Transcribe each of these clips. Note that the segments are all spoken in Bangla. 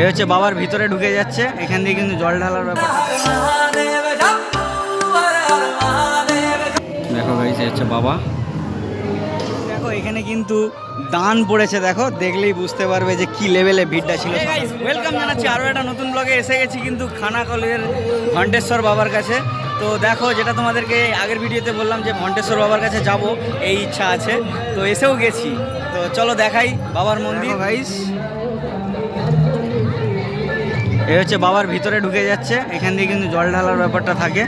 এই হচ্ছে বাবার ভিতরে ঢুকে যাচ্ছে এখান দিয়ে কিন্তু জল ঢালার ব্যাপারটা দেখো গাইছে হচ্ছে বাবা। দেখো এখানে কিন্তু দান পড়েছে দেখো দেখলেই বুঝতে পারবে যে কি লেভেলে ভিড়টা ছিল ওয়েলকাম জানাচ্ছি আরও একটা নতুন ব্লগে এসে গেছি কিন্তু খানাকলের ঘণ্টেশ্বর বাবার কাছে। তো দেখো যেটা তোমাদেরকে আগের ভিডিওতে বললাম যে ঘণ্টেশ্বর বাবার কাছে যাব এই ইচ্ছা আছে। তো এসেও গেছি। তো চলো দেখাই বাবার মন্দির। গাইস এই হচ্ছে বাবার ভিতরে ঢুকে যাচ্ছে, এখান দিয়ে কিন্তু জল ঢালার ব্যাপারটা থাকে।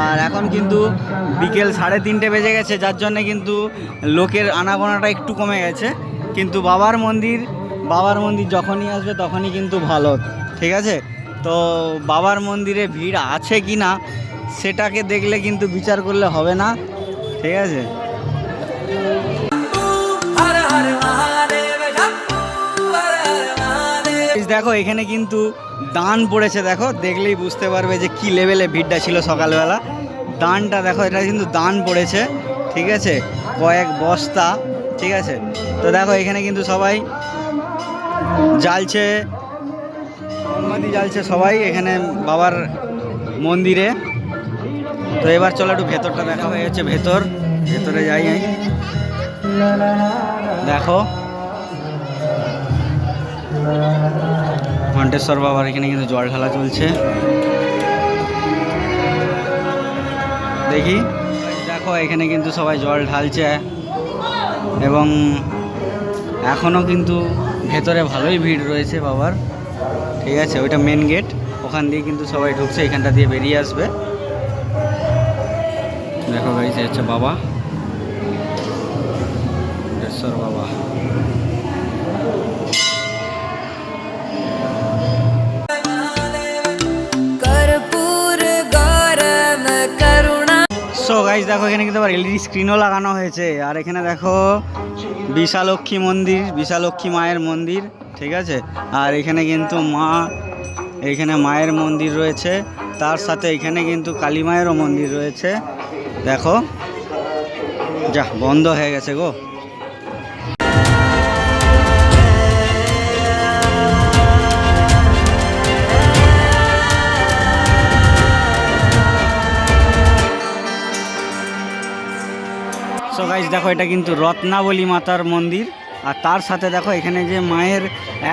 আর এখন কিন্তু বিকেল সাড়ে তিনটে বেজে গেছে, যার জন্য কিন্তু লোকের আনাগোনাটা একটু কমে গেছে। কিন্তু বাবার মন্দির বাবার মন্দির যখনই আসবে তখনই কিন্তু ভালো। ঠিক আছে? তো বাবার মন্দিরে ভিড় আছে কি না সেটাকে দেখলে কিন্তু বিচার করলে হবে না। ঠিক আছে? দেখো, এখানে কিন্তু দান পড়েছে, দেখো, দেখলেই বুঝতে পারবে যে কি লেভেলে ভিড়টা ছিল সকালবেলা। দানটা দেখো, এটা কিন্তু দান পড়েছে, ঠিক আছে? কয়েক বস্তা, ঠিক আছে? তো দেখো, এখানে কিন্তু সবাই জ্বালছে, মোমবাতি জ্বালছে সবাই, এখানে বাবার মন্দিরে। তো এবার চলো একটু ভেতরটা দেখা হয়ে যাচ্ছে ভেতর। ভেতরে যাই দেখো। ঘণ্টেশ্বর বাবার এখানে কিন্তু জল ঢালা চলছে। দেখি, দেখো, এখানে কিন্তু সবাই জল ঢালছে এবং এখনও কিন্তু ভেতরে ভালোই ভিড় রয়েছে বাবার। ঠিক আছে, ওইটা মেন গেট ওখান দিয়ে কিন্তু সবাই ঢুকছে, এখানটা দিয়ে বেরিয়ে আসবে। দেখো গাইছে হচ্ছে বাবা। গাইজ দেখো এখানে কিন্তু আবার এলইডি স্ক্রিনও লাগানো হয়েছে। আর এখানে দেখো বিশালক্ষী মন্দির বিশালক্ষী মায়ের মন্দির, ঠিক আছে? আর এখানে কিন্তু মা, এখানে মায়ের মন্দির রয়েছে। তার সাথে এখানে কিন্তু কালী মায়েরও মন্দির রয়েছে। দেখো, যা, বন্ধ হয়ে গেছে গো। সো গাইজ দেখো, এটা কিন্তু রত্নাবলী মাতার মন্দির। আর তার সাথে দেখো, এখানে যে মায়ের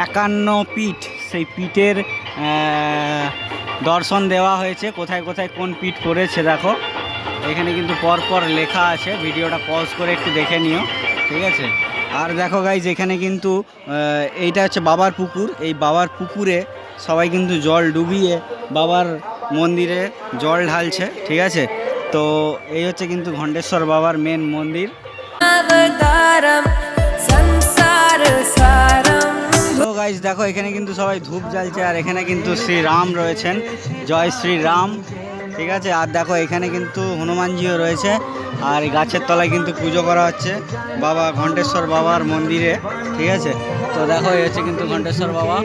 একান্ন পিঠ, সেই পিঠের দর্শন দেওয়া হয়েছে। কোথায় কোথায় কোন পিঠ পড়েছে দেখো। এখানে কিন্তু পরপর লেখা আছে। ভিডিওটা পজ করে একটু দেখে নিও, ঠিক আছে? আর দেখো গাইজ এখানে কিন্তু এইটা হচ্ছে বাবার পুকুর। এই বাবার পুকুরে সবাই কিন্তু জল ডুবিয়ে বাবার মন্দিরে জল ঢালছে, ঠিক আছে? তো এই হচ্ছে কিন্তু ঘণ্টেশ্বর বাবার মেন মন্দির। দেখো এখানে কিন্তু সবাই ধূপ জ্বালছে আর এখানে কিন্তু শ্রী রাম রয়েছেন। জয় শ্রী রাম ঠিক আছে? আর দেখো এখানে কিন্তু হনুমানজিও রয়েছে আর গাছের তলায় কিন্তু পুজো করা হচ্ছে বাবা ঘণ্টেশ্বর বাবার মন্দিরে ঠিক আছে? তো দেখো এই হচ্ছে কিন্তু ঘণ্টেশ্বর বাবা।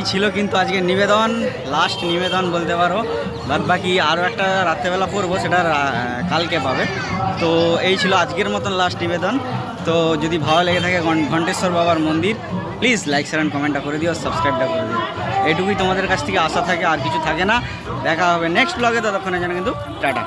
এই ছিল কিন্তু আজকে নিবেদন লাস্ট নিবেদন বলতে পারো। বাদ বাকি আরও একটা রাত্রেবেলা করব, সেটা কালকে পাবে। তো এই ছিল আজকের মতন লাস্ট নিবেদন। তো যদি ভালো লেগে থাকে ঘণ্টেশ্বর বাবার মন্দির প্লিজ লাইক শেয়ার অ্যান্ড কমেন্টটা করে দিও সাবস্ক্রাইবটা করে দিও। এটুকুই তোমাদের কাছ থেকে আশা থাকে, আর কিছু থাকে না। দেখা হবে নেক্সট ব্লগে ততক্ষণে যেন কিন্তু টাটা।